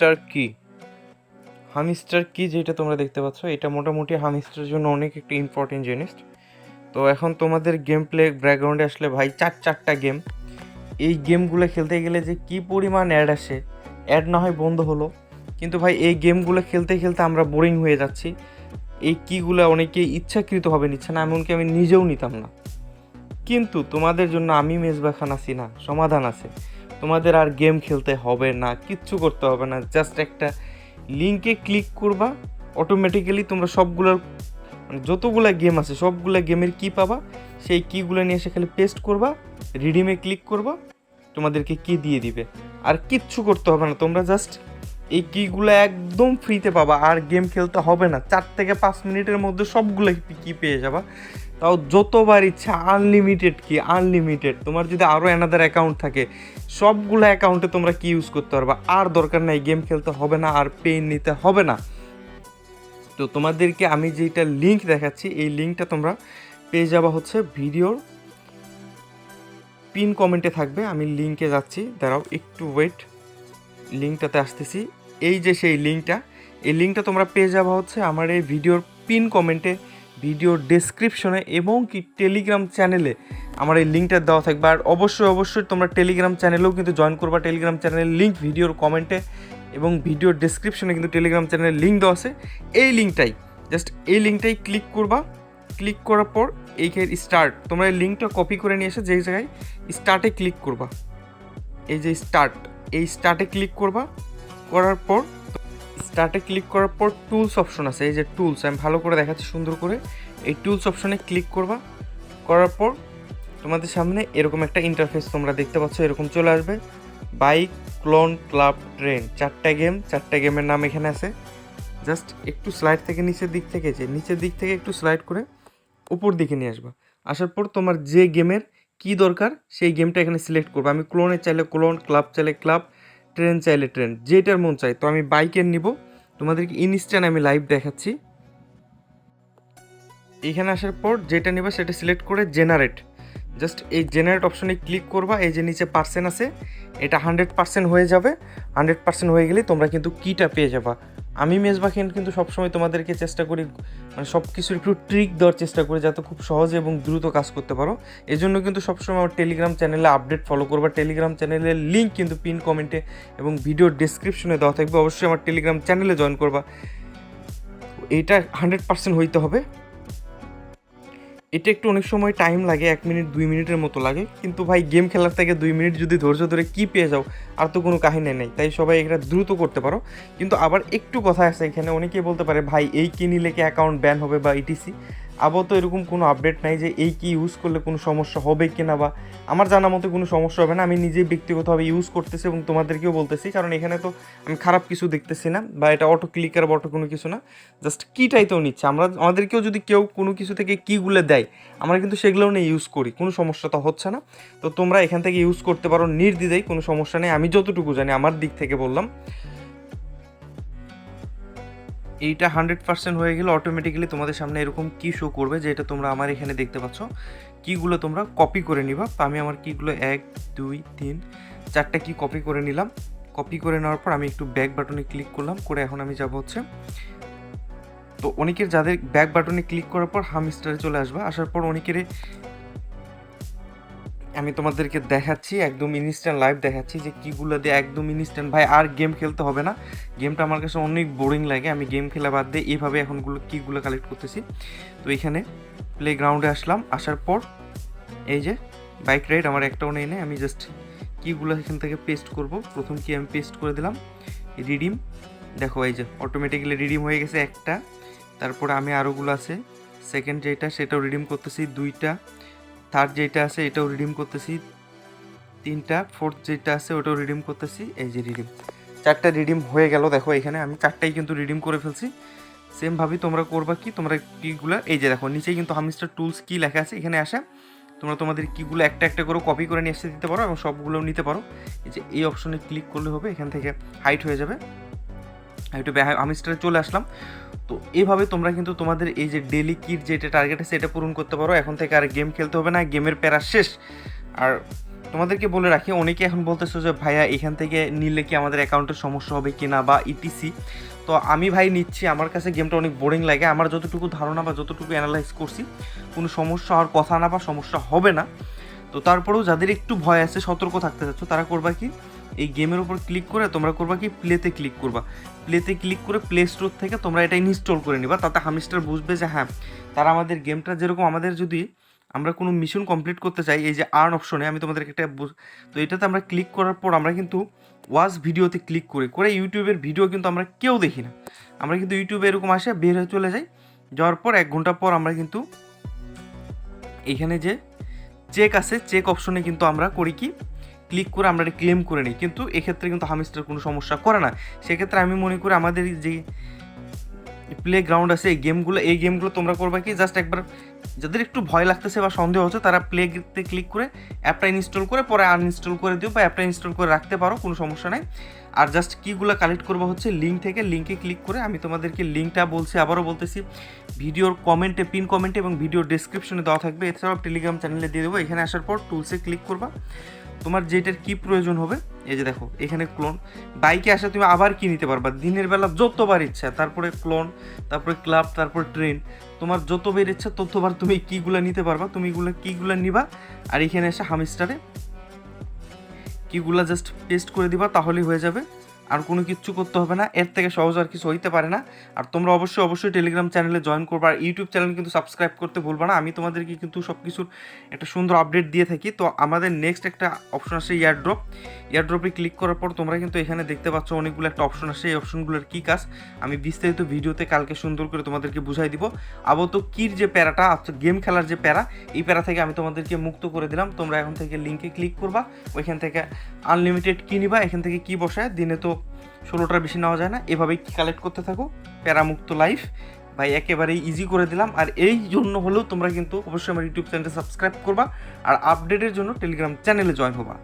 Hamster কি? Hamster কি যেটা তোমরা দেখতে পাচ্ছ? এটা মোটামুটি হামিস্টার জন্য অনেক একটু ইম্পর্টেন্ট জিনিস। তো এখন তোমাদের গেম প্লে ব্যাকগ্রাউন্ডে আসলে ভাই চার চারটা গেম এই গেমগুলো খেলতে গেলে যে কি পরিমাণ অ্যাড আসে অ্যাড না হয় বন্ধ হলো। কিন্তু ভাই এই গেমগুলো খেলতে খেলতে আমরা বোরিং হয়ে যাচ্ছি। এই কিগুলো অনেকে ইচ্ছাকৃতভাবে নিচ্ছে না, এমনকি আমি নিজেও নিতাম না। কিন্তু তোমাদের জন্য আমি মেজবা খান আছি না সমাধান আছে। তোমাদের আর গেম খেলতে হবে না, কিচ্ছু করতে হবে না জাস্ট একটা লিঙ্কে ক্লিক করবা অটোমেটিক্যালি তোমরা সবগুলোর মানে যতগুলো গেম আছে, সবগুলো গেমের কি পাবা, সেই কিগুলো নিয়ে এসে খালি পেস্ট করবা রিডিমে ক্লিক করবা, তোমাদেরকে কি দিয়ে দিবে। আর কিচ্ছু করতে হবে না, তোমরা জাস্ট এই কিগুলো একদম ফ্রিতে পাবা, আর গেম খেলতে হবে না, চার থেকে পাঁচ মিনিটের মধ্যে সবগুলো কি পেয়ে যাবা। তাও যতবার ইচ্ছা আনলিমিটেড কি আনলিমিটেড তোমার যদি আরও অ্যানাদার অ্যাকাউন্ট থাকে, সবগুলো অ্যাকাউন্টে তোমরা কি ইউজ করতে পারবা? আর দরকার নাই গেম খেলতে হবে না, আর পেন নিতে হবে না। তো তোমাদেরকে আমি যেটা লিঙ্ক দেখাচ্ছি, এই লিঙ্কটা তোমরা পেয়ে যাবা হচ্ছে ভিডিওর পিন কমেন্টে থাকবে। আমি লিঙ্কে যাচ্ছি, দাঁড়াও, একটু ওয়েট লিঙ্কটাতে আসতেছি। এই যে সেই লিঙ্কটা এই লিঙ্কটা তোমরা পেয়ে যাবা হচ্ছে আমার এই ভিডিওর পিন কমেন্টে ভিডিওর ডেসক্রিপশনে এবং কি টেলিগ্রাম চ্যানেলে আমার এই লিঙ্কটা দেওয়া থাকবে। আর অবশ্যই অবশ্যই তোমরা টেলিগ্রাম চ্যানেলেও কিন্তু জয়েন করবা। টেলিগ্রাম চ্যানেলের লিঙ্ক ভিডিওর কমেন্টে এবং ভিডিওর ডেসক্রিপশনে কিন্তু টেলিগ্রাম চ্যানেলের লিঙ্ক দেওয়া আছে। এই লিঙ্কটাই জাস্ট এই লিঙ্কটাই ক্লিক করবা। ক্লিক করার পর এইখানে স্টার্ট তোমরা এই লিঙ্কটা কপি করে নিয়ে এসে যেই জায়গায় স্টার্টে ক্লিক করবা। এই যে স্টার্ট এই স্টার্টে ক্লিক করবা। করার পর স্টার্টে ক্লিক করার পর টুলস অপশন আছে। এই যে টুলস আমি ভালো করে দেখাচ্ছি সুন্দর করে। এই টুলস অপশনে ক্লিক করবা। করার পর তোমাদের সামনে এরকম একটা ইন্টারফেস তোমরা দেখতে পাচ্ছ, এরকম চলে আসবে। বাইক ক্লোন ক্লাব ট্রেন চারটা গেম চারটা গেমের নাম এখানে আছে। জাস্ট একটু স্লাইড থেকে নিচের দিক থেকে, যে নিচের দিক থেকে একটু স্লাইড করে উপর দিকে নিয়ে আসবা। আসার পর তোমার যে গেমের কি দরকার, সেই গেমটা এখানে সিলেক্ট করব। আমি ক্লোনে চাইলে ক্লোন ক্লাব চাইলে ক্লাব ট্রেন চাইলে ট্রেন, যেটার মন চাই তো আমি বাইকের নিব। তোমাদেরকে ইনস্ট্যান্ট আমি লাইভ দেখাচ্ছি। এখানে আসার পর যেটা নেবে সেটা সিলেক্ট করে জেনারেট। জাস্ট এই জেনারেট অপশনে ক্লিক করবা, এই যে নিচে পার্সেন্ট আছে, এটা হান্ড্রেড পার্সেন্ট হয়ে যাবে। হান্ড্রেড পার্সেন্ট হয়ে গেলে তোমরা কিন্তু কিটা পেয়ে যাবা। আমি মেজবাখিন কিন্তু সবসময় তোমাদেরকে চেষ্টা করি মানে সব কিছুর একটু ট্রিক দেওয়ার চেষ্টা করি যাতে খুব সহজে এবং দ্রুত কাজ করতে পারো। এই জন্য কিন্তু সবসময় আমার টেলিগ্রাম চ্যানেলে আপডেট ফলো করবা। টেলিগ্রাম চ্যানেলের লিঙ্ক কিন্তু পিন কমেন্টে এবং ভিডিও ডিসক্রিপশনে দেওয়া থাকবে। অবশ্যই আমার টেলিগ্রাম চ্যানেলে জয়েন করবা। এটা হান্ড্রেড পার্সেন্ট হইতে হবে। এটা একটু অনেক সময় টাইম লাগে, এক মিনিট দুই মিনিটের মতো লাগে। কিন্তু ভাই গেম খেলার থেকে দুই মিনিট যদি ধৈর্য ধরে কি পেয়ে যাও, আর তো কোনো কাহিনী নেই। তাই সবাই এটা দ্রুত করতে পারো। কিন্তু আবার একটু কথা আছে এখানে, অনেকেই বলতে পারে, ভাই, এই কিনিলে কি অ্যাকাউন্ট ব্যান হবে বা ইটিসি আবার তো এরকম কোনো আপডেট নাই যে এই কি ইউজ করলে কোনো সমস্যা হবে কি না বা আমার জানা মতো কোনো সমস্যা হবে না। আমি নিজেই ব্যক্তিগতভাবে ইউজ করতেছি এবং তোমাদেরকেও বলতেছি, কারণ এখানে তো আমি খারাপ কিছু দেখতেছি না বা এটা অটো ক্লিকার বা অটো কোনো কিছু না। জাস্ট কিটাই তো নিচ্ছে। আমরা, আমাদেরকেও যদি কেউ কোনো কিছু থেকে কিগুলো দেয়, আমরা কিন্তু সেগুলোও নিয়ে ইউজ করি। কোনো সমস্যা তো হচ্ছে না। তো তোমরা এখান থেকে ইউজ করতে পারো নির্দ্বিধাই কোনো সমস্যা নেই। আমি যতটুকু জানি, আমার দিক থেকে বললাম। এইটা হান্ড্রেড পার্সেন্ট হয়ে গেলে অটোমেটিক্যালি তোমাদের সামনে এরকম কি শো করবে যেটা তোমরা আমার এখানে দেখতে পাচ্ছ। কীগুলো তোমরা কপি করে নিবা। তো আমি আমার কীগুলো এক, দুই, তিন, চারটা কি কপি করে নিলাম। কপি করে নেওয়ার পর আমি একটু ব্যাক বাটনে ক্লিক করলাম। করে এখন আমি যাব হচ্ছে তো অনেকের যাদের ব্যাক বাটনে ক্লিক করার পর হামস্টারে চলে আসবে। আসার পর অনেকের আমি তোমাদেরকে দেখাচ্ছি, একদম ইনস্ট্যান্ট লাইভ দেখাচ্ছি যে কীগুলো দিয়ে একদম ইনস্ট্যান্ট ভাই, আর গেম খেলতে হবে না। গেমটা আমার কাছে অনেক বোরিং লাগে। আমি গেম খেলা বাদ দিয়ে এইভাবে এখনগুলো কীগুলো কালেক্ট করতেছি। তো এখানে প্লে গ্রাউন্ডে আসলাম। আসার পর এই যে বাইক রাইড আমার একটাও নেই নেই। আমি জাস্ট কীগুলো এখান থেকে পেস্ট করব। প্রথম কি আমি পেস্ট করে দিলাম? রিডিম দেখো এই যে অটোমেটিক্যালি রিডিম হয়ে গেছে একটা। তারপরে আমি আরোগুলো আছে। সেকেন্ড যেটা, সেটাও রিডিম করতেছি। দুইটা। থার্ড যেটা আছে, এটাও রিডিম করতেছি। তিনটা ফোর্থ যেটা আছে, ওটাও রিডিম করতেছি। এই যে রিডিম চারটা রিডিম হয়ে গেল, দেখো এখানে আমি চারটাই কিন্তু রিডিম করে ফেলছি। সেমভাবেই তোমরা করবা কি? তোমরা কিগুলো, এই যে দেখো, নিচেই কিন্তু হামিস্টার টুলস কি লেখা আছে, এখানে আসে। তোমরা তোমাদের কিগুলো একটা একটা করে কপি করে নিয়ে এসে দিতে পারো এবং সবগুলো নিতে পারো। এই যে এই অপশনে ক্লিক করলে হবে, এখান থেকে হাইট হয়ে যাবে। একটু আমি হামিস্টারে চলে আসলাম। তো এভাবে তোমরা কিন্তু তোমাদের এই যে ডেলি কিট যেটা টার্গেট আছে সেটা পূরণ করতে পারো। এখন থেকে আর গেম খেলতে হবে না গেমের প্যারা শেষ। আর তোমাদেরকে বলে রাখি, অনেকে এখন বলতেছো যে, ভাইয়া, এখান থেকে নিলে কি আমাদের অ্যাকাউন্টের সমস্যা হবে কিনা বা ইটিসি তো আমি ভাই নিচ্ছি। আমার কাছে গেমটা অনেক বোরিং লাগে। আমার যতটুকু ধারণা বা যতটুকু অ্যানালাইজ করছি, কোনো সমস্যা হওয়ার কথা না বা সমস্যা হবে না। তো তারপরেও যাদের একটু ভয় আছে, সতর্ক থাকতে চাচ্ছ, তারা করবা কি? এই গেমের উপর ক্লিক করে তোমরা করবা কি? প্লেতে ক্লিক করবা। প্লেতে ক্লিক করে প্লে স্টোর থেকে তোমরা এটা ইনস্টল করে নিবা। তাতে হামিস্টার বুঝবে যে হ্যাঁ তারা আমাদের গেমটা যেরকম আমাদের যদি আমরা কোনো মিশন কমপ্লিট করতে চাই, এই যে আর্ন অপশনে আমি তোমাদেরকে একটা তো এটাতে আমরা ক্লিক করার পর আমরা কিন্তু ওয়াচ ভিডিওতে ক্লিক করি। করে ইউটিউবের ভিডিও কিন্তু আমরা কেউ দেখি না। আমরা কিন্তু ইউটিউবে এরকম আসে, বের হয়ে চলে যাই। যাওয়ার পর এক ঘণ্টা পর আমরা কিন্তু এখানে যে চেক আছে চেক অপশনে কিন্তু আমরা করি কি? ক্লিক করে আমরা এটা ক্লেম করে নিই। কিন্তু এক্ষেত্রে কিন্তু হামিস্টার কোনো সমস্যা করে না। সেক্ষেত্রে আমি মনে করি আমাদের যে প্লে গ্রাউন্ড আছে, এই গেমগুলো এই গেমগুলো তোমরা করবে কি? জাস্ট একবার যাদের একটু ভয় লাগতেছে বা সন্দেহ হচ্ছে, তারা প্লেতে ক্লিক করে অ্যাপটা ইনস্টল করে, পরে আনইনস্টল করে দিও বা অ্যাপটা ইনস্টল করে রাখতে পারো, কোনো সমস্যা নাই। আর জাস্ট কীগুলো কালেক্ট করব হচ্ছে লিঙ্ক থেকে লিঙ্কে ক্লিক করে আমি তোমাদেরকে লিঙ্কটা বলছি, আবারও বলতেছি। ভিডিওর কমেন্টে পিন কমেন্টে এবং ভিডিওর ডেসক্রিপশনে দেওয়া থাকবে। এছাড়াও টেলিগ্রাম চ্যানেলে দিয়ে দেবো। এখানে আসার পর টুলসে ক্লিক করবা। তোমার যেটার কি প্রয়োজন হবে? এই যে দেখো, এখানে ক্লোন বাইকে আসা তুমি আবার কি নিতে পারবা? দিনের বেলা যতবার ইচ্ছা, তারপরে ক্লোন তারপরে ক্লাব তারপরে ট্রেন তোমার যতবার ইচ্ছা ততবার তুমি কিগুলো নিতে পারবা। তুমি এগুলো কীগুলো নিবা, আর এখানে এসে হামিস্টারে কিগুলো জাস্ট পেস্ট করে দিবা, তাহলেই হয়ে যাবে। আর কোনো কিচ্ছু করতে হবে না। এর থেকে সহজ আর কিছু হইতে পারে না। আর তোমরা অবশ্যই অবশ্যই টেলিগ্রাম চ্যানেলে জয়েন করবা। আর ইউটিউব চ্যানেল কিন্তু সাবস্ক্রাইব করতে ভুলবা না। আমি তোমাদেরকে কিন্তু সব কিছুর একটা সুন্দর আপডেট দিয়ে থাকি। তো আমাদের নেক্সট একটা অপশন আসে ইয়ারড্রপ ইয়ারড্রপে ক্লিক করার পর তোমরা কিন্তু এখানে দেখতে পাচ্ছ অনেকগুলো একটা অপশন আসে। এই অপশনগুলোর কী কাজ? আমি বিস্তারিত ভিডিওতে কালকে সুন্দর করে তোমাদেরকে বুঝাই দিব। আপাতত কির যে প্যারাটা, অর্থাৎ গেম খেলার যে প্যারা, এই প্যারা থেকে আমি তোমাদেরকে মুক্ত করে দিলাম। তোমরা এখন থেকে লিঙ্কে ক্লিক করবা। ওইখান থেকে আনলিমিটেড কি নিবা? এখান থেকে কি বসায়? দিনে তো ষোলোটার বেশি নেওয়া যায় না। এভাবেই কালেক্ট করতে থাকো। প্যারামুক্ত লাইফ ভাই, একেবারেই ইজি করে দিলাম। আর এই জন্য হলেও তোমরা কিন্তু অবশ্যই আমার ইউটিউব চ্যানেলটা সাবস্ক্রাইব করবা। আর আপডেটের জন্য টেলিগ্রাম চ্যানেলে জয়েন হবা।